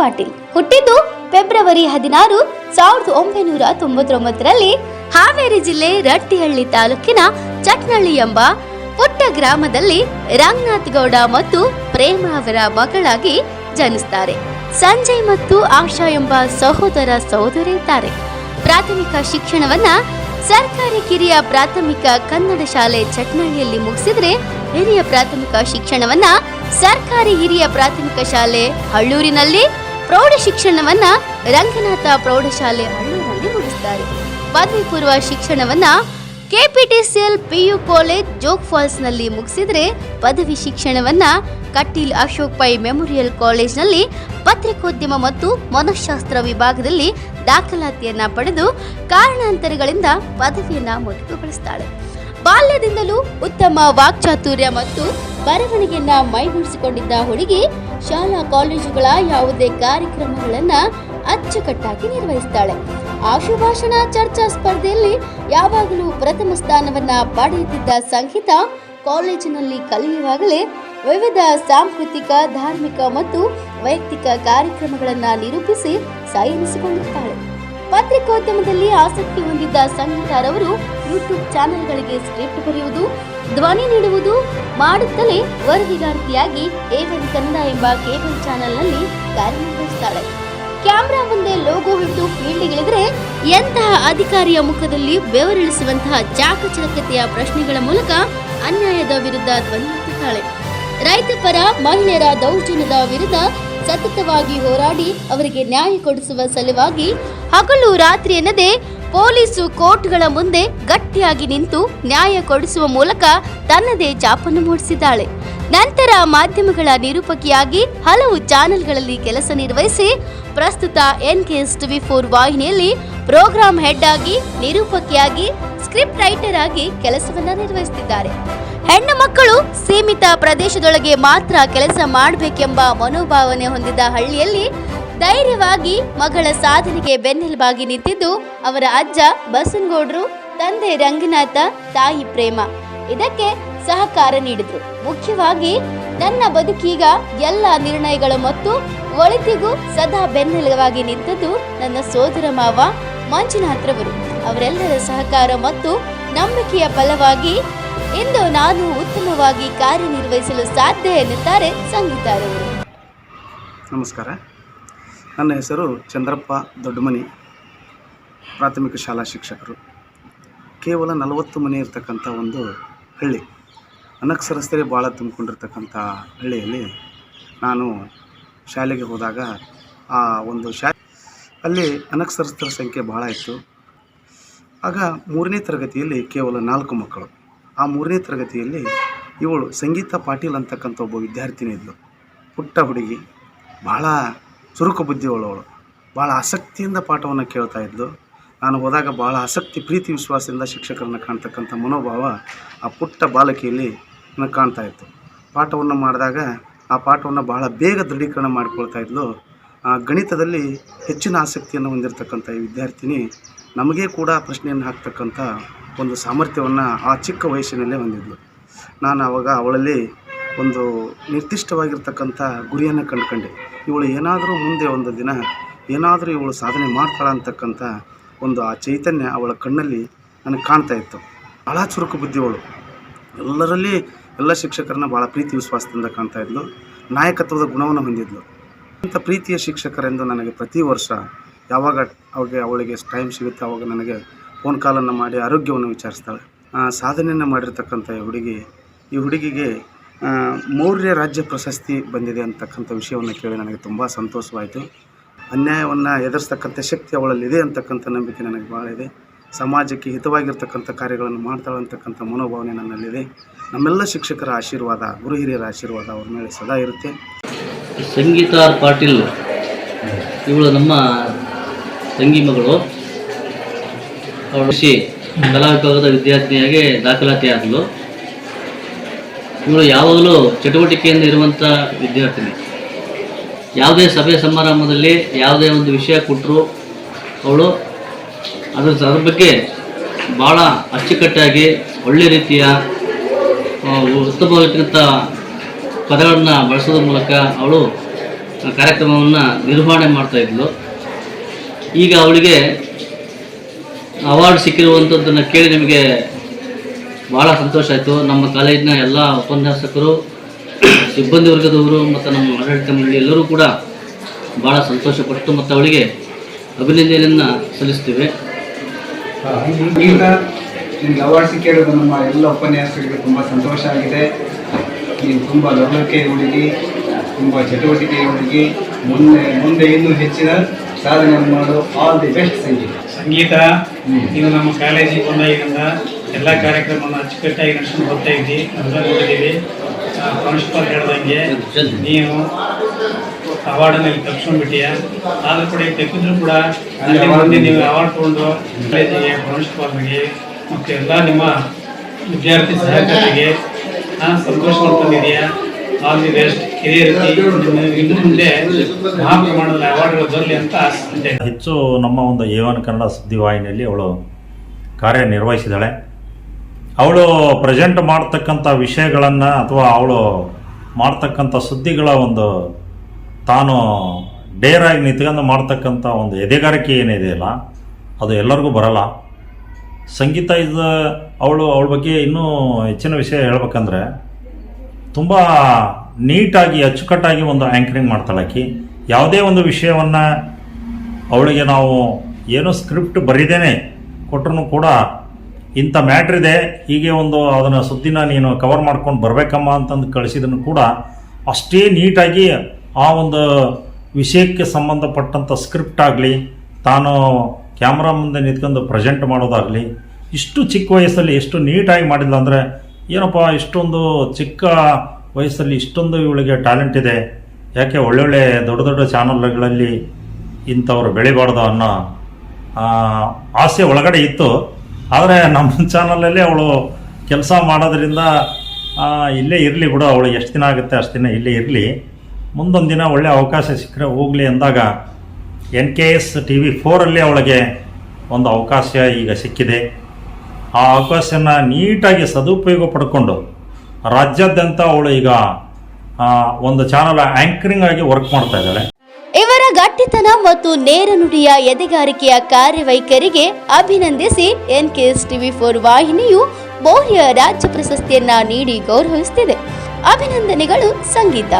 ಪಾಟೀಲ್. ಹುಟ್ಟಿದ್ದು ಫೆಬ್ರವರಿ ಹದಿನಾರು, ಸಾವಿರದ ಒಂಬೈನೂರ ತೊಂಬತ್ತೊಂಬತ್ತರಲ್ಲಿ ಹಾವೇರಿ ಜಿಲ್ಲೆ ರಟ್ಟಿಹಳ್ಳಿ ತಾಲೂಕಿನ ಚಟ್ನಳ್ಳಿ ಎಂಬ ಪುಟ್ಟ ಗ್ರಾಮದಲ್ಲಿ ರಂಗನಾಥ್ ಗೌಡ ಮತ್ತು ಪ್ರೇಮ ಅವರ ಮಗಳಾಗಿ ಜನಿಸ್ತಾರೆ. ಸಂಜಯ್ ಮತ್ತು ಆಶಾ ಎಂಬ ಸಹೋದರ ಸಹೋದರಿ ಇದ್ದಾರೆ ಪ್ರಾಥಮಿಕ ಶಿಕ್ಷಣವನ್ನ ಸರ್ಕಾರಿ ಕಿರಿಯ ಪ್ರಾಥಮಿಕ ಕನ್ನಡ ಶಾಲೆ ಚಟ್ನಳ್ಳಿಯಲ್ಲಿ ಮುಗಿಸಿದ್ರೆ ಹಿರಿಯ ಪ್ರಾಥಮಿಕ ಶಿಕ್ಷಣವನ್ನ ಸರ್ಕಾರಿ ಹಿರಿಯ ಪ್ರಾಥಮಿಕ ಶಾಲೆ ಹಳ್ಳೂರಿನಲ್ಲಿ ಪ್ರೌಢ ಶಿಕ್ಷಣವನ್ನ ರಂಗನಾಥ ಪ್ರೌಢಶಾಲೆ ಹಳ್ಳೂರಲ್ಲಿ ಮುಗಿಸ್ತಾರೆ. ಪದವಿ ಪೂರ್ವ ಶಿಕ್ಷಣವನ್ನ ಕೆಪಿಟಿಸಿಎಲ್ ಪಿಯು ಕಾಲೇಜ್ ಜೋಗ್ ಫಾಲ್ಸ್ನಲ್ಲಿ ಮುಗಿಸಿದ್ರೆ ಪದವಿ ಶಿಕ್ಷಣವನ್ನ ಕಟೀಲ್ ಅಶೋಕ್ ಪೈ ಮೆಮೋರಿಯಲ್ ಕಾಲೇಜ್ನಲ್ಲಿ ಪತ್ರಿಕೋದ್ಯಮ ಮತ್ತು ಮನಃಶಾಸ್ತ್ರ ವಿಭಾಗದಲ್ಲಿ ದಾಖಲಾತಿಯನ್ನ ಪಡೆದು ಕಾರಣಾಂತರಗಳಿಂದ ಪದವಿಯನ್ನ ಮೊಟಕುಗೊಳಿಸ್ತಾಳೆ ಬಾಲ್ಯದಿಂದಲೂ ಉತ್ತಮ ವಾಕ್ಚಾತುರ್ಯ ಮತ್ತು ಬರವಣಿಗೆಯನ್ನ ಮೈಗೂಡಿಸಿಕೊಂಡಿದ್ದ ಹುಡುಗಿ, ಶಾಲಾ ಕಾಲೇಜುಗಳ ಯಾವುದೇ ಕಾರ್ಯಕ್ರಮಗಳನ್ನ ಅಚ್ಚುಕಟ್ಟಾಗಿ ನಿರ್ವಹಿಸ್ತಾಳೆ. ಆಶುಭಾಷಣ ಚರ್ಚಾ ಸ್ಪರ್ಧೆಯಲ್ಲಿ ಯಾವಾಗಲೂ ಪ್ರಥಮ ಸ್ಥಾನವನ್ನ ಪಡೆಯುತ್ತಿದ್ದ ಸಂಗೀತ, ಕಾಲೇಜಿನಲ್ಲಿ ಕಲಿಯುವಾಗಲೇ ವಿವಿಧ ಸಾಂಸ್ಕೃತಿಕ, ಧಾರ್ಮಿಕ ಮತ್ತು ವೈಯಕ್ತಿಕ ಕಾರ್ಯಕ್ರಮಗಳನ್ನು ನಿರೂಪಿಸಿ ಸೈನಿಸಿಕೊಳ್ಳುತ್ತಾಳೆ ಪತ್ರಿಕೋದ್ಯಮದಲ್ಲಿ ಆಸಕ್ತಿ ಹೊಂದಿದ್ದ ಸಂಗೀತಾರವರು ಯೂಟ್ಯೂಬ್ ಚಾನೆಲ್ಗಳಿಗೆ ಸ್ಕ್ರಿಪ್ಟ್ ಬರೆಯುವುದು, ಧ್ವನಿ ನೀಡುವುದು, ಮಾಡುತ್ತಲೇ ವರದಿಗಾರ್ತಿಯಾಗಿ ಏವನ್ ಕನ್ನಡ ಎಂಬ ಕೇಬಲ್ ಚಾನೆಲ್ನಲ್ಲಿ ಕಾರ್ಯನಿರ್ವಹಿಸುತ್ತಾಳೆ ಕ್ಯಾಮ್ರಾ ಮುಂದೆ ಲೋಗೋ ಹಿಡಿದು ಫೀಲ್ಡ್ಗಿಳಿದರೆ ಎಂತಹ ಅಧಿಕಾರಿಯ ಮುಖದಲ್ಲಿ ಬೆವರಿಳಿಸುವಂತಹ ಚಾಕಚಕ್ಯತೆಯ ಪ್ರಶ್ನೆಗಳ ಮೂಲಕ ಅನ್ಯಾಯದ ವಿರುದ್ಧ ಧ್ವನಿ ಎತ್ತುತ್ತಾಳೆ ರೈತ ಪರ ಮಹಿಳೆಯರ ದೌರ್ಜನ್ಯದ ವಿರುದ್ಧ ಸತತವಾಗಿ ಹೋರಾಡಿ ಅವರಿಗೆ ನ್ಯಾಯ ಕೊಡಿಸುವ ಸಲುವಾಗಿ ಹಗಲು ರಾತ್ರಿ ಎನ್ನದೆ ಪೊಲೀಸು ಕೋರ್ಟ್ಗಳ ಮುಂದೆ ಗಟ್ಟಿಯಾಗಿ ನಿಂತು ನ್ಯಾಯ ಕೊಡಿಸುವ ಮೂಲಕ ತನ್ನದೇ ಚಾಪನ್ನು ಮೂಡಿಸಿದ್ದಾಳೆ. ನಂತರ ಮಾಧ್ಯಮಗಳ ನಿರೂಪಕಿಯಾಗಿ ಹಲವು ಚಾನೆಲ್ಗಳಲ್ಲಿ ಕೆಲಸ ನಿರ್ವಹಿಸಿ ಪ್ರಸ್ತುತ N K S TV four ವಾಹಿನಿಯಲ್ಲಿ ಪ್ರೋಗ್ರಾಂ ಹೆಡ್ ಆಗಿ ನಿರೂಪಕಿಯಾಗಿ, ಸ್ಕ್ರಿಪ್ಟ್ ರೈಟರ್ ಆಗಿ ಕೆಲಸವನ್ನ ನಿರ್ವಹಿಸುತ್ತಿದ್ದಾರೆ. ಹೆಣ್ಣು ಮಕ್ಕಳು ಸೀಮಿತ ಪ್ರದೇಶದೊಳಗೆ ಮಾತ್ರ ಕೆಲಸ ಮಾಡಬೇಕೆಂಬ ಮನೋಭಾವನೆ ಹೊಂದಿದ ಹಳ್ಳಿಯಲ್ಲಿ ಧೈರ್ಯವಾಗಿ ಮಗಳ ಸಾಧನೆಗೆ ಬೆನ್ನೆಲುಬಾಗಿ ನಿಂತಿದ್ದು ಅವರ ಅಜ್ಜ ಬಸನಗೌಡರು, ತಂದೆ ರಂಗನಾಥ, ತಾಯಿ ಪ್ರೇಮ. ಇದಕ್ಕೆ ಸಹಕಾರ ನೀಡಿದ್ರು. ಮುಖ್ಯವಾಗಿ ನನ್ನ ಬದುಕೀಗ ಎಲ್ಲ ನಿರ್ಣಯಗಳು ಮತ್ತು ಒಳಿತಿಗೂ ಸದಾ ಬೆನ್ನೆಲುಬಾಗಿ ನಿಂತದ್ದು ನನ್ನ ಸೋದರ ಮಾವ ಮಂಜುನಾಥ್ರವರು. ಅವರೆಲ್ಲರ ಸಹಕಾರ ಮತ್ತು ನಂಬಿಕೆಯ ಫಲವಾಗಿ ಇಂದು ನಾನು ಉತ್ತಮವಾಗಿ ಕಾರ್ಯನಿರ್ವಹಿಸಲು ಸಾಧ್ಯ ಎನ್ನುತ್ತಾರೆ ಸಂಗೀತಾರವರು. ನಮಸ್ಕಾರ. ನನ್ನ ಹೆಸರು ಚಂದ್ರಪ್ಪ ದೊಡ್ಡಮನಿ, ಪ್ರಾಥಮಿಕ ಶಾಲಾ ಶಿಕ್ಷಕರು. ಕೇವಲ ನಲವತ್ತು ಮನೆ ಇರತಕ್ಕಂಥ ಒಂದು ಹಳ್ಳಿ. ಅನಕ್ಷರಸ್ಥರೇ ಭಾಳ ತುಂಬಿಕೊಂಡಿರ್ತಕ್ಕಂಥ ಹಳ್ಳಿಯಲ್ಲಿ ನಾನು ಶಾಲೆಗೆ ಹೋದಾಗ ಆ ಒಂದು ಶಾ ಅಲ್ಲಿ ಅನಕ್ಷರಸ್ಥರ ಸಂಖ್ಯೆ ಭಾಳ ಇತ್ತು. ಆಗ ಮೂರನೇ ತರಗತಿಯಲ್ಲಿ ಕೇವಲ ನಾಲ್ಕು ಮಕ್ಕಳು. ಆ ಮೂರನೇ ತರಗತಿಯಲ್ಲಿ ಇವಳು ಸಂಗೀತ ಪಾಟೀಲ್ ಅಂತಕ್ಕಂಥ ಒಬ್ಬ ವಿದ್ಯಾರ್ಥಿನಿ ಇದ್ಲು. ಪುಟ್ಟ ಹುಡುಗಿ, ಭಾಳ ಚುರುಕು ಬುದ್ಧಿಯುಳ್ಳವಳು. ಭಾಳ ಆಸಕ್ತಿಯಿಂದ ಪಾಠವನ್ನು ಕೇಳ್ತಾ ಇದ್ಲು. ನಾನು ಹೋದಾಗ ಭಾಳ ಆಸಕ್ತಿ, ಪ್ರೀತಿ, ವಿಶ್ವಾಸದಿಂದ ಶಿಕ್ಷಕರನ್ನು ಕಾಣ್ತಕ್ಕಂಥ ಮನೋಭಾವ ಆ ಪುಟ್ಟ ಬಾಲಕಿಯಲ್ಲಿ ನನಗೆ ಕಾಣ್ತಾ ಇತ್ತು. ಪಾಠವನ್ನು ಮಾಡಿದಾಗ ಆ ಪಾಠವನ್ನು ಬಹಳ ಬೇಗ ದೃಢೀಕರಣ ಮಾಡಿಕೊಳ್ತಾ ಇದ್ಲು. ಆ ಗಣಿತದಲ್ಲಿ ಹೆಚ್ಚಿನ ಆಸಕ್ತಿಯನ್ನು ಹೊಂದಿರತಕ್ಕಂಥ ಈ ವಿದ್ಯಾರ್ಥಿನಿ ನಮಗೇ ಕೂಡ ಪ್ರಶ್ನೆಯನ್ನು ಹಾಕ್ತಕ್ಕಂಥ ಒಂದು ಸಾಮರ್ಥ್ಯವನ್ನು ಆ ಚಿಕ್ಕ ವಯಸ್ಸಿನಲ್ಲೇ ಹೊಂದಿದ್ಲು. ನಾನು ಆವಾಗ ಅವಳಲ್ಲಿ ಒಂದು ನಿರ್ದಿಷ್ಟವಾಗಿರ್ತಕ್ಕಂಥ ಗುರಿಯನ್ನು ಕಂಡುಕೊಂಡೆ. ಇವಳು ಏನಾದರೂ ಮುಂದೆ ಒಂದು ದಿನ ಏನಾದರೂ ಇವಳು ಸಾಧನೆ ಮಾಡ್ತಾಳೆ ಅಂತಕ್ಕಂಥ ಒಂದು ಆ ಚೈತನ್ಯ ಅವಳ ಕಣ್ಣಲ್ಲಿ ನನಗೆ ಕಾಣ್ತಾ ಇತ್ತು. ಭಾಳ ಚುರುಕು ಬುದ್ಧಿವಳು. ಎಲ್ಲರಲ್ಲಿ ಎಲ್ಲ ಶಿಕ್ಷಕರನ್ನ ಭಾಳ ಪ್ರೀತಿ ವಿಶ್ವಾಸದಿಂದ ಕಾಣ್ತಾ ಇದ್ಲು. ನಾಯಕತ್ವದ ಗುಣವನ್ನು ಹೊಂದಿದ್ಲು. ಇಂಥ ಪ್ರೀತಿಯ ಶಿಕ್ಷಕರೆಂದು ನನಗೆ ಪ್ರತಿ ವರ್ಷ ಯಾವಾಗ ಅವಾಗ ಅವಳಿಗೆ ಟೈಮ್ ಸಿಗುತ್ತೆ, ಅವಾಗ ನನಗೆ ಫೋನ್ ಕಾಲನ್ನು ಮಾಡಿ ಆರೋಗ್ಯವನ್ನು ವಿಚಾರಿಸ್ತಾಳೆ. ಸಾಧನೆಯನ್ನು ಮಾಡಿರ್ತಕ್ಕಂಥ ಈ ಹುಡುಗಿ, ಈ ಹುಡುಗಿಗೆ ಮೌರ್ಯ ರಾಜ್ಯ ಪ್ರಶಸ್ತಿ ಬಂದಿದೆ ಅಂತಕ್ಕಂಥ ವಿಷಯವನ್ನು ಕೇಳಿ ನನಗೆ ತುಂಬ ಸಂತೋಷವಾಯಿತು. ಅನ್ಯಾಯವನ್ನು ಎದುರಿಸ್ತಕ್ಕಂಥ ಶಕ್ತಿ ಅವಳಲ್ಲಿದೆ ಅಂತಕ್ಕಂಥ ನಂಬಿಕೆ ನನಗೆ ಭಾಳ ಇದೆ. ಸಮಾಜಕ್ಕೆ ಹಿತವಾಗಿರ್ತಕ್ಕಂಥ ಕಾರ್ಯಗಳನ್ನು ಮಾಡ್ತಾಳೆ ಅಂತಕ್ಕಂಥ ಮನೋಭಾವನೆ ನನ್ನಲ್ಲಿದೆ. ನಮ್ಮೆಲ್ಲ ಶಿಕ್ಷಕರ ಆಶೀರ್ವಾದ, ಗುರು ಹಿರಿಯರ ಆಶೀರ್ವಾದ ಅವ್ರ ಮೇಲೆ ಸದಾ ಇರುತ್ತೆ. ಸಂಗೀತ ಪಾಟೀಲ್, ಇವಳು ನಮ್ಮ ತಂಗಿ ಮಗಳು. ಅವಳು ಸಿ ಕಲಾ ವಿಭಾಗದ ವಿದ್ಯಾರ್ಥಿನಿಯಾಗಿ ದಾಖಲಾತಿ ಆದಳು ಇವಳು ಯಾವಾಗಲೂ ಚಟುವಟಿಕೆಯಿಂದ ಇರುವಂಥ ವಿದ್ಯಾರ್ಥಿನಿ. ಯಾವುದೇ ಸಭೆ ಸಮಾರಂಭದಲ್ಲಿ ಯಾವುದೇ ಒಂದು ವಿಷಯ ಕೊಟ್ಟರು ಅವಳು ಅದರ ಅದ್ರ ಬಗ್ಗೆ ಭಾಳ ಅಚ್ಚುಕಟ್ಟಾಗಿ ಒಳ್ಳೆ ರೀತಿಯ ಉತ್ತಮವಾಗಿರ್ತಕ್ಕಂಥ ಪದಗಳನ್ನು ಬಳಸೋದ್ರ ಮೂಲಕ ಅವಳು ಕಾರ್ಯಕ್ರಮವನ್ನು ನಿರ್ವಹಣೆ ಮಾಡ್ತಾ ಇದ್ಲು. ಈಗ ಅವಳಿಗೆ ಅವಾರ್ಡ್ ಸಿಕ್ಕಿರುವಂಥದ್ದನ್ನು ಕೇಳಿ ನಿಮಗೆ ಭಾಳ ಸಂತೋಷ ಆಯಿತು. ನಮ್ಮ ಕಾಲೇಜಿನ ಎಲ್ಲ ಉಪನ್ಯಾಸಕರು, ಸಿಬ್ಬಂದಿ ವರ್ಗದವರು ಮತ್ತು ನಮ್ಮ ಆಡಳಿತ ಮಂಡಳಿ ಎಲ್ಲರೂ ಕೂಡ ಭಾಳ ಸಂತೋಷಪಟ್ಟು ಮತ್ತು ಅವಳಿಗೆ ಅಭಿನಂದನೆಯನ್ನು ಸಲ್ಲಿಸ್ತೇವೆ. ಈಗ ನಿಮ್ಗೆ ಅವಾರ್ಡ್ ಸಿಕ್ಕಿರೋದು ನಮ್ಮ ಎಲ್ಲ ಉಪನ್ಯಾಸಕರಿಗೆ ತುಂಬ ಸಂತೋಷ ಆಗಿದೆ. ನೀವು ತುಂಬ ಲವಲಕ್ಕೆ ಹುಡುಗಿ, ತುಂಬ ಚಟುವಟಿಕೆ ಹುಡುಗಿ, ಮುಂದೆ ಮುಂದೆ ಇನ್ನೂ ಹೆಚ್ಚಿನ ಸಾಧನೆ ಮಾಡು all the best Sangeetha Sangeetha ನೀವು ನಮ್ಮ ಕಾಲೇಜಿಗೆ ಬಂದಾಗಿನಿಂದ ಎಲ್ಲ ಕಾರ್ಯಕ್ರಮವನ್ನು ಅಚ್ಚುಕಟ್ಟಾಗಿ ನಡೆಸ್ಕೊಂಡು ಬರ್ತಾ ಇದ್ದಿ ನೋಡಿದ್ದೀವಿ ಪ್ರಿನ್ಸಿಪಾಲ್ ಹೇಳ್ದಂಗೆ ನೀವು ಅವಾರ್ಡನ್ನು ಇಲ್ಲಿ ತಪ್ಸ್ಕೊಂಡ್ಬಿಟ್ಟಿಯ? ಆದ್ರೂ ಕೂಡ ಈಗ ತೆಗೆದ್ರು ಕೂಡ ಅಲ್ಲಿ ಬಂದು ನೀವು ಅವಾರ್ಡ್ ತಗೊಂಡು ಕಾಲೇಜಿಗೆ ಪ್ರಿನ್ಸಿಪಾಲ್ಗೆ ಮತ್ತು ಎಲ್ಲ ನಿಮ್ಮ ವಿದ್ಯಾರ್ಥಿ ಸಹಕಾರಿಗೆ ನಾನು ಸಂತೋಷ ತಂದಿದೆಯಾ ಆಲ್ ದಿ ಬೆಸ್ಟ್ ಇನ್ನು ಮುಂದೆ ಅವಾರ್ಡ್ಗಳು ಬರಲಿ ಅಂತ ಹೆಚ್ಚು ನಮ್ಮ ಒಂದು ಏವನ್ ಕನ್ನಡ ಸುದ್ದಿವಾಹಿನಿಯಲ್ಲಿ ಅವಳು ಕಾರ್ಯನಿರ್ವಹಿಸಿದಾಳೆ ಅವಳು ಪ್ರೆಸೆಂಟ್ ಮಾಡ್ತಕ್ಕಂಥ ವಿಷಯಗಳನ್ನು ಅಥವಾ ಅವಳು ಮಾಡ್ತಕ್ಕಂಥ ಸುದ್ದಿಗಳ ಒಂದು ತಾನು ಡೇರಾಗಿ ನಿಂತ್ಕೊಂಡು ಮಾಡ್ತಕ್ಕಂಥ ಒಂದು ಎದೆಗಾರಿಕೆ ಏನಿದೆಯಲ್ಲ ಅದು ಎಲ್ಲರಿಗೂ ಬರಲ್ಲ. ಸಂಗೀತ ಇದು ಅವಳು, ಅವಳ ಬಗ್ಗೆ ಇನ್ನೂ ಹೆಚ್ಚಿನ ವಿಷಯ ಹೇಳ್ಬೇಕಂದ್ರೆ ತುಂಬ ನೀಟಾಗಿ, ಅಚ್ಚುಕಟ್ಟಾಗಿ ಒಂದು ಆ್ಯಂಕರಿಂಗ್ ಮಾಡ್ತಾಳೆ ಆಕಿ. ಯಾವುದೇ ಒಂದು ವಿಷಯವನ್ನು ಅವಳಿಗೆ ನಾವು ಏನೋ ಸ್ಕ್ರಿಪ್ಟ್ ಬರೀದೇನೆ ಕೊಟ್ಟರು ಕೂಡ ಇಂಥ ಮ್ಯಾಟ್ರ್ ಇದೆ, ಹೀಗೆ ಒಂದು ಅದನ್ನು ಸುದ್ದಿನ ನೀನು ಕವರ್ ಮಾಡ್ಕೊಂಡು ಬರಬೇಕಮ್ಮ ಅಂತಂದು ಕಳಿಸಿದನು ಕೂಡ ಅಷ್ಟೇ ನೀಟಾಗಿ ಆ ಒಂದು ವಿಷಯಕ್ಕೆ ಸಂಬಂಧಪಟ್ಟಂಥ ಸ್ಕ್ರಿಪ್ಟ್ ಆಗಲಿ, ತಾನು ಕ್ಯಾಮ್ರಾ ಮುಂದೆ ನಿಂತ್ಕೊಂಡು ಪ್ರೆಸೆಂಟ್ ಮಾಡೋದಾಗಲಿ, ಇಷ್ಟು ಚಿಕ್ಕ ವಯಸ್ಸಲ್ಲಿ ಎಷ್ಟು ನೀಟಾಗಿ ಮಾಡಿಲ್ಲ ಅಂದರೆ ಏನಪ್ಪ, ಇಷ್ಟೊಂದು ಚಿಕ್ಕ ವಯಸ್ಸಲ್ಲಿ ಇಷ್ಟೊಂದು ಇವಳಿಗೆ ಟ್ಯಾಲೆಂಟ್ ಇದೆ. ಯಾಕೆ ಒಳ್ಳೊಳ್ಳೆ ದೊಡ್ಡ ದೊಡ್ಡ ಚಾನಲ್ಗಳಲ್ಲಿ ಇಂಥವ್ರು ಬೆಳಿಬಾರ್ದು ಅನ್ನೋ ಆಸೆ ಒಳಗಡೆ ಇತ್ತು. ಆದರೆ ನಮ್ಮ ಚಾನಲಲ್ಲಿ ಅವಳು ಕೆಲಸ ಮಾಡೋದ್ರಿಂದ ಇಲ್ಲೇ ಇರಲಿ ಬಿಡು, ಅವಳು ಎಷ್ಟು ದಿನ ಆಗುತ್ತೆ ಅಷ್ಟು ದಿನ ಇಲ್ಲೇ ಇರಲಿ. ಮುಂದೊಂದು ದಿನ ಒಳ್ಳೆ ಅವಕಾಶ ಸಿಕ್ಕರೆ ಹೋಗಲಿ ಅಂದಾಗ N K S T V ಫೋರಲ್ಲಿ ಅವಳಿಗೆ ಒಂದು ಅವಕಾಶ ಈಗ ಸಿಕ್ಕಿದೆ. ಆ ಅವಕಾಶನ ನೀಟಾಗಿ ಸದುಪಯೋಗ ಪಡ್ಕೊಂಡು ರಾಜ್ಯಾದ್ಯಂತ ಅವಳು ಈಗ ಒಂದು ಚಾನಲ್ ಆಂಕರಿಂಗ್ ಆಗಿ ವರ್ಕ್ ಮಾಡ್ತಾ ಇದ್ದಾಳೆ. ಇವರ ಗಟ್ಟಿತನ ಮತ್ತು ನೇರ ನುಡಿಯ ಎದೆಗಾರಿಕೆಯ ಕಾರ್ಯವೈಖರಿಗೆ ಅಭಿನಂದಿಸಿ N K S TV four ವಾಹಿನಿಯು Maurya ರಾಜ್ಯ ಪ್ರಶಸ್ತಿಯನ್ನ ನೀಡಿ ಗೌರವಿಸುತ್ತಿದೆ. ಅಭಿನಂದನೆಗಳು ಸಂಗೀತ.